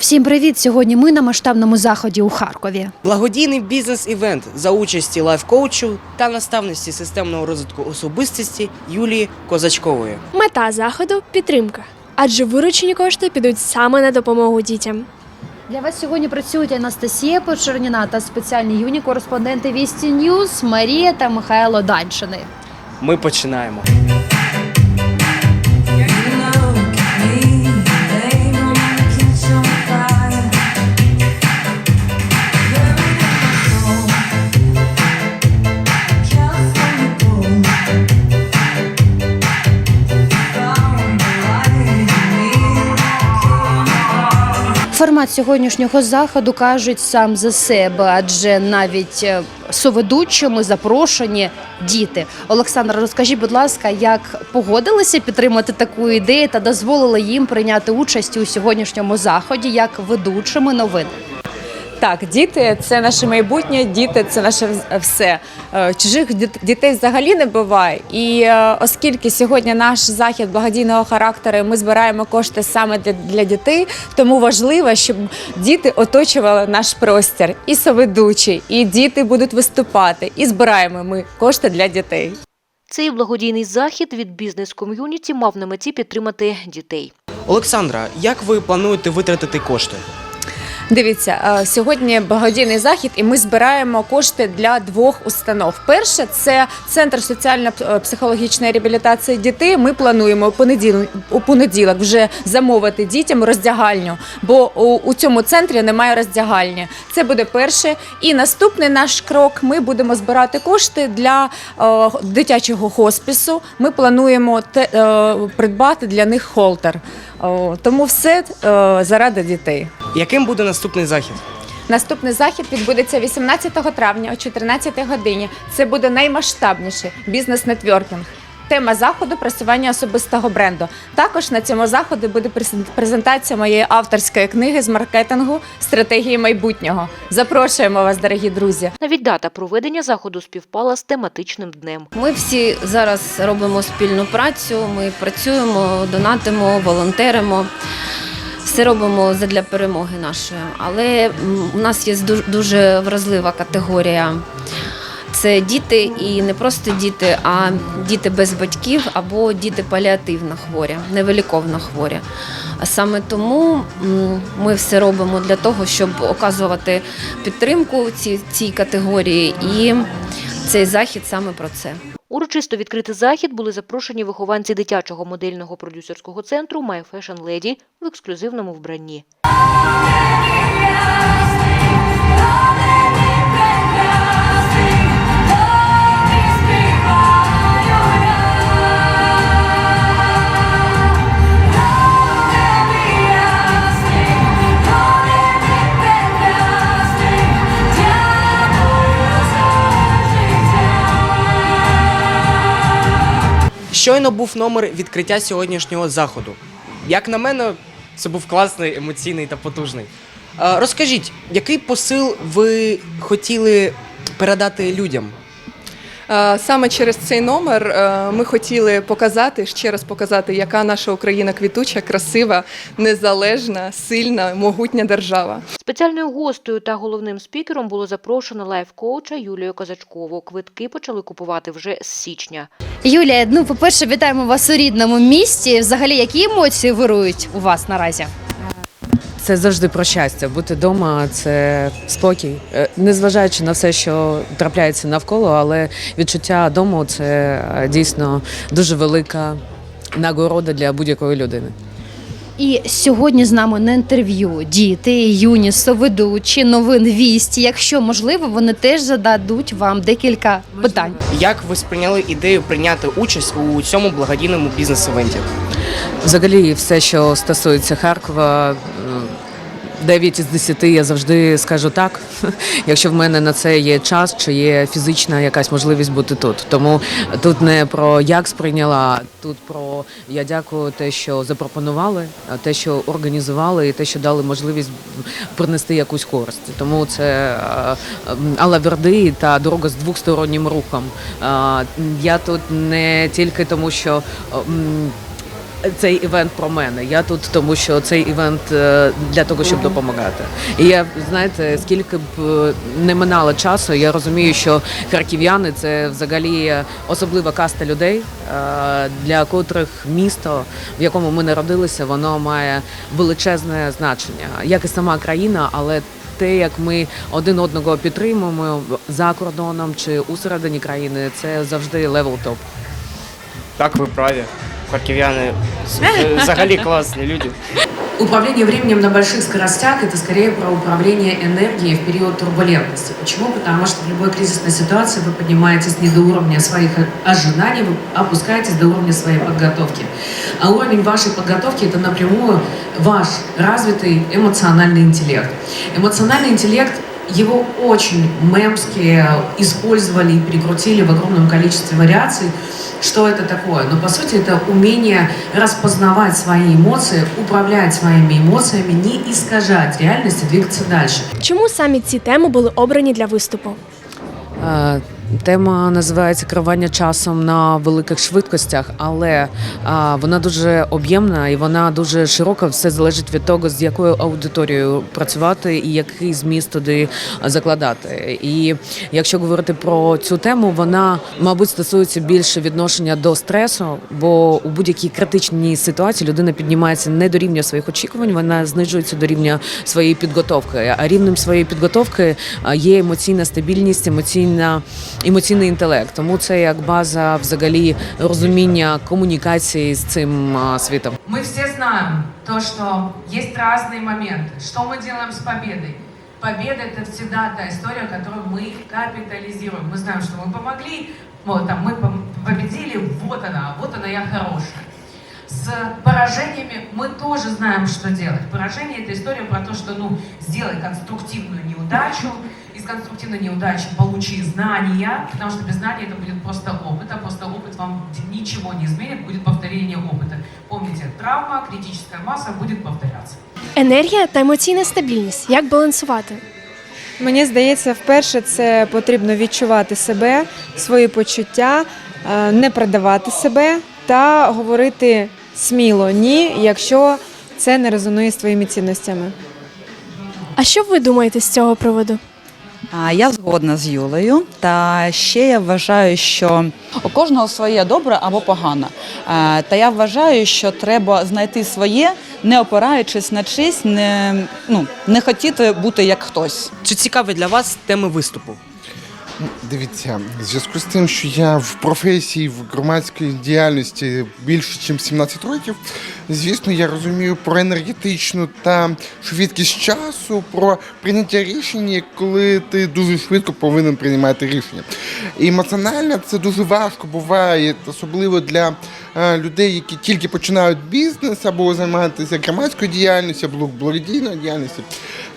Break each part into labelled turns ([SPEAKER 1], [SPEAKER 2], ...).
[SPEAKER 1] Всім привіт! Сьогодні ми на масштабному заході у Харкові.
[SPEAKER 2] Благодійний бізнес-івент за участі лайф-коучу та наставності системного розвитку особистості Юлії Козачкової.
[SPEAKER 3] Мета заходу підтримка, адже виручені кошти підуть саме на допомогу дітям.
[SPEAKER 1] Для вас сьогодні працюють Анастасія Почерніна та спеціальні юні кореспонденти Вісті Ньюз Марія та Михайло Даньшини.
[SPEAKER 2] Ми починаємо.
[SPEAKER 1] Формат сьогоднішнього заходу кажуть сам за себе, адже навіть е, соведучими запрошені діти. Олександр, розкажіть, будь ласка, як погодилися підтримати таку ідею та дозволили їм прийняти участь у сьогоднішньому заході як ведучими новин?
[SPEAKER 4] Так, діти це наше майбутнє, діти це наше все. Е, Чужих діт- дітей взагалі не буває. І е, оскільки сьогодні наш захід благодійного характеру, ми збираємо кошти саме для, для дітей, тому важливо, щоб діти оточували наш простір і соведучі, і діти будуть виступати, і збираємо ми кошти для дітей.
[SPEAKER 5] Цей благодійний захід від бізнес-ком'юніті мав на меті підтримати дітей.
[SPEAKER 2] Олександра, як ви плануєте витратити кошти?
[SPEAKER 4] Дивіться, е, сьогодні благодійний захід, і ми збираємо кошти для двох установ. Перше це центр соціально-психологічної реабілітації дітей. Ми плануємо у понеділок, вже замовити дітям роздягальню, бо у, цьому центрі немає роздягальні. Це буде перше. І наступний наш крок: ми будемо збирати кошти для е, дитячого хоспісу. Ми плануємо е, придбати для них холтер. Тому все е, заради дітей.
[SPEAKER 2] Яким буде наступний захід?
[SPEAKER 4] Наступний захід відбудеться 18 травня о 14 годині. Це буде наймасштабніший бізнес-нетворкінг. Тема заходу просування особистого бренду. Також на цьому заході буде презен- презентація моєї авторської книги з маркетингу стратегії майбутнього. Запрошуємо вас, дорогі друзі.
[SPEAKER 5] Навіть дата проведення заходу співпала з тематичним днем.
[SPEAKER 6] Ми всі зараз робимо спільну працю. Ми працюємо, донатимо, волонтеримо. Все робимо задля перемоги нашої. Але у нас є ду- дуже вразлива категорія. Це діти, і не просто діти, а діти без батьків або діти паліативно хворі, невиліковно хворі. А саме тому ми все робимо для того, щоб оказувати підтримку цій, цій категорії, і цей захід саме про це.
[SPEAKER 5] Урочисто відкрити захід були запрошені вихованці дитячого модельного продюсерського центру My Fashion Lady в ексклюзивному вбранні.
[SPEAKER 2] Щойно був номер відкриття сьогоднішнього заходу. Як на мене, це був класний, емоційний та потужний. Е, Розкажіть, який посил ви хотіли передати людям?
[SPEAKER 7] Е, Саме через цей номер е, ми хотіли показати ще раз показати, яка наша Україна квітуча, красива, незалежна, сильна, могутня держава.
[SPEAKER 5] Спеціальною гостею та головним спікером було запрошено лайф-коуча Юлію Козачкову. Квитки почали купувати вже з січня.
[SPEAKER 1] Юлія, ну по-перше, вітаємо вас у рідному місті. Взагалі, які емоції вирують у вас наразі?
[SPEAKER 8] Це завжди про щастя. Бути вдома це спокій. Е, Незважаючи на все, що трапляється навколо, але відчуття дому це е, дійсно дуже велика нагорода для будь-якої людини.
[SPEAKER 1] І сьогодні з нами на інтерв'ю діти, юні, соведучі, новин вісті. Якщо можливо, вони теж зададуть вам декілька питань.
[SPEAKER 2] Як ви сприйняли ідею прийняти участь у цьому благодійному бізнес-евенті?
[SPEAKER 8] Взагалі, все, що стосується Харкова. Е, 9 із 10 я завжди скажу так, якщо в мене на це є час чи є фізична якась можливість бути тут. Тому тут не про як сприйняла, тут про я дякую те, що запропонували, те, що організували, і те, що дали можливість принести якусь користь. Тому це е, м, Алла Верди та дорога з двостороннім рухом. Я тут не тільки тому, що. Цей івент про мене. Я тут, тому що цей івент е, для того, щоб допомагати. І я знаєте, скільки б е, не минало часу, я розумію, що харків'яни це взагалі особлива каста людей, е, для котрих місто, в якому ми народилися, воно має величезне значення, як і сама країна, але те, як ми один одного підтримуємо за кордоном чи усередині країни, це завжди левел топ.
[SPEAKER 9] Так, ви праві. Харків'яни взагалі класні люди.
[SPEAKER 8] Управление временем на больших скоростях – это скорее про управление энергией в период турбулентности. Почему? Потому что в любой кризисной ситуации вы поднимаетесь не до уровня своих ожиданий, вы опускаетесь до уровня своей подготовки. А уровень вашей подготовки – это напрямую ваш развитый эмоциональный интеллект. Эмоциональный интеллект его очень мемски использовали и перекрутили в огромном количестве вариаций. Что это такое? Но по сути это умение распознавать свои эмоции, управлять своими эмоциями, не искажать реальность и двигаться дальше.
[SPEAKER 3] Чому саме ці теми були обрані для виступу?
[SPEAKER 8] Е, Тема називається керування часом на великих швидкостях, але а, вона дуже об'ємна і вона дуже широка. Все залежить від того, з якою аудиторією працювати і який зміст туди закладати. І якщо говорити про цю тему, вона мабуть стосується більше відношення до стресу, бо у будь-якій критичній ситуації людина піднімається не до рівня своїх очікувань, вона знижується до рівня своєї підготовки. А рівнем своєї підготовки є емоційна стабільність, емоційна емоційний інтелект. Тому це як база взагалі розуміння комунікації з цим а, світом.
[SPEAKER 10] Мы все знаем то, что есть разные моменты. Что мы делаем с победой? Победа это всегда та история, которую мы капитализируем. Мы знаем, что мы помогли, вот там мы пом- победили, вот она, вот она я хорошая. С поражениями мы тоже знаем, что делать. Поражение это история про то, что ну сделай конструктивную неудачу, из конструктивной неудачи получи знания, потому что без знаний это будет просто опыт, а просто опыт вам ничего не изменит, будет повторение опыта. Помните, травма, критическая масса будет повторяться.
[SPEAKER 3] Енергія та емоційна стабільність. Як балансувати?
[SPEAKER 11] Мені здається, вперше це потрібно відчувати себе, свої почуття, е, не продавати себе та говорити сміло ні, якщо це не резонує з твоїми цінностями.
[SPEAKER 3] А що ви думаєте з цього приводу?
[SPEAKER 12] Я згодна з Юлею. Та ще я вважаю, що у кожного своє добре або погано. Та я вважаю, що треба знайти своє, не опираючись на чись, не, ну, не хотіти бути як хтось.
[SPEAKER 2] Чи цікаві для вас теми виступу?
[SPEAKER 13] Дивіться, в зв'язку з тим, що я в професії в громадській діяльності більше, ніж 17 років, звісно, я розумію про енергетичну та швидкість часу, про прийняття рішення, коли ти дуже швидко повинен приймати рішення. І емоціонально це дуже важко буває, особливо для е, людей, які тільки починають бізнес або займатися громадською діяльністю, або благодійною діяльністю.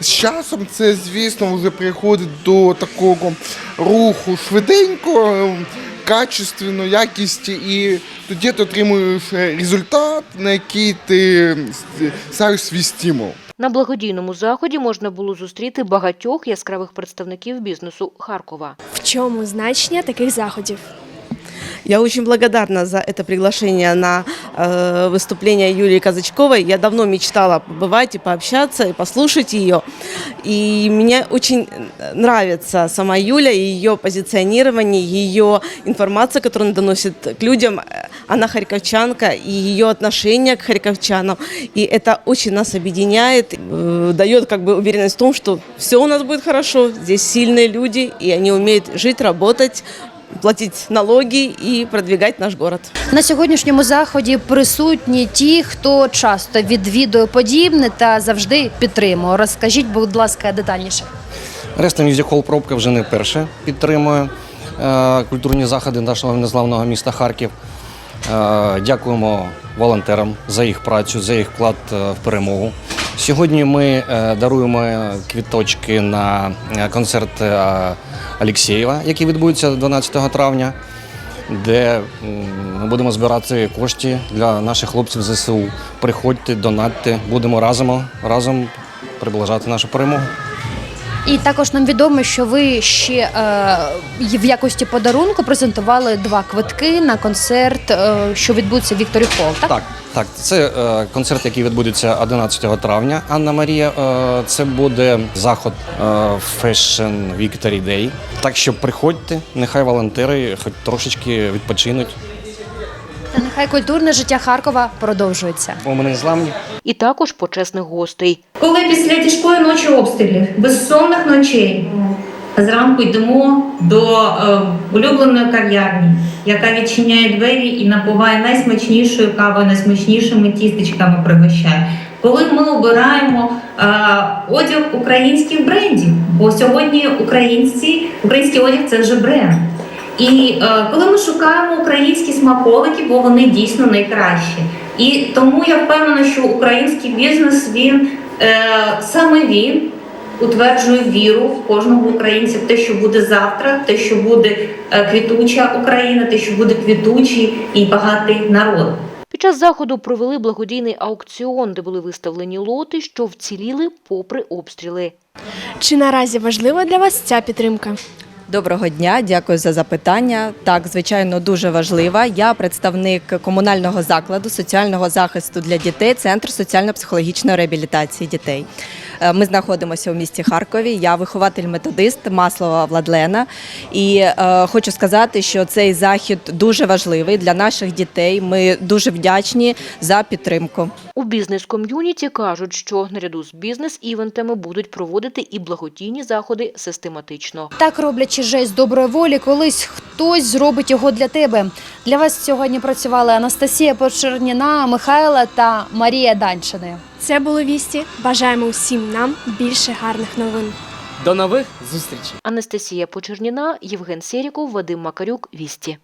[SPEAKER 13] З часом це, звісно, вже приходить до такого руху швиденько, качественно, якість, і тоді ти отримуєш результат, на який ти ставиш свій стимул.
[SPEAKER 5] На благодійному заході можна було зустріти багатьох яскравих представників бізнесу Харкова.
[SPEAKER 3] В чому значення таких заходів?
[SPEAKER 14] Я очень благодарна за это приглашение на э, выступление Юлии Казачковой. Я давно мечтала побывать и пообщаться, и послушать ее. И мне очень нравится сама Юля, ее позиционирование, ее информация, которую она доносит к людям. Она харьковчанка, и ее отношение к харьковчанам. И это очень нас объединяет, э, дает как бы уверенность в том, что все у нас будет хорошо, здесь сильные люди, и они умеют жить, работать, платить налоги і продвигать наш город.
[SPEAKER 1] На сьогоднішньому заході присутні ті, хто часто відвідує подібне та завжди підтримує. Розкажіть, будь ласка, детальніше.
[SPEAKER 15] Реста Hall пробка вже не вперше підтримує е, культурні заходи нашого незламного міста Харків. Е, дякуємо волонтерам за їх працю, за їх вклад е, в перемогу. Сьогодні ми даруємо квіточки на концерт Алєксєєва, який відбудеться 12 травня, де ми будемо збирати кошти для наших хлопців ЗСУ. Приходьте, донатьте, будемо разом, разом приближати нашу перемогу.
[SPEAKER 1] І також нам відомо, що ви ще е, в якості подарунку презентували два квитки на концерт, е, що відбудеться в Вікторі Холл. Так?
[SPEAKER 15] Так, так, це е, концерт, який відбудеться 11 травня. Анна Марія. Е, це буде заход е, Fashion Victory Day. Так що приходьте, нехай волонтери хоч трошечки відпочинуть.
[SPEAKER 1] Та нехай культурне життя Харкова продовжується.
[SPEAKER 15] Бо ми не зламні.
[SPEAKER 5] І також почесних гостей.
[SPEAKER 16] Коли після тяжкої ночі обстрілів, безсонних ночей, зранку йдемо до е, улюбленої кав'ярні, яка відчиняє двері і напуває найсмачнішою кавою, найсмачнішими тістечками пригощає. Коли ми обираємо е, одяг українських брендів, бо сьогодні українці, український одяг це вже бренд. І е, коли ми шукаємо українські смаколики, бо вони дійсно найкращі. І тому я впевнена, що український бізнес він саме він утверджує віру в кожного українця в те, що буде завтра, те, що буде е, квітуча Україна, те, що буде квітучий і багатий народ.
[SPEAKER 5] Під час заходу провели благодійний аукціон, де були виставлені лоти, що вціліли попри обстріли.
[SPEAKER 3] Чи наразі важлива для вас ця підтримка?
[SPEAKER 14] Доброго дня, дякую за запитання. Так, звичайно, дуже важлива. Я представник комунального закладу соціального захисту для дітей, Центр соціально-психологічної реабілітації дітей. Е, Ми знаходимося у місті Харкові. Я вихователь-методист Маслова Владлена. І е, хочу сказати, що цей захід дуже важливий для наших дітей. Ми дуже вдячні за підтримку.
[SPEAKER 5] У бізнес-ком'юніті кажуть, що наряду з бізнес-івентами будуть проводити і благодійні заходи систематично.
[SPEAKER 1] Так роблячи жест доброї волі, колись хтось зробить його для тебе. Для вас сьогодні працювали Анастасія Почерніна, Михайла та Марія Данчини.
[SPEAKER 3] Це було вісті. Бажаємо усім нам більше гарних новин.
[SPEAKER 2] До нових зустрічей!
[SPEAKER 5] Анастасія Почерніна, Євген Серіков, Вадим Макарюк, Вісті.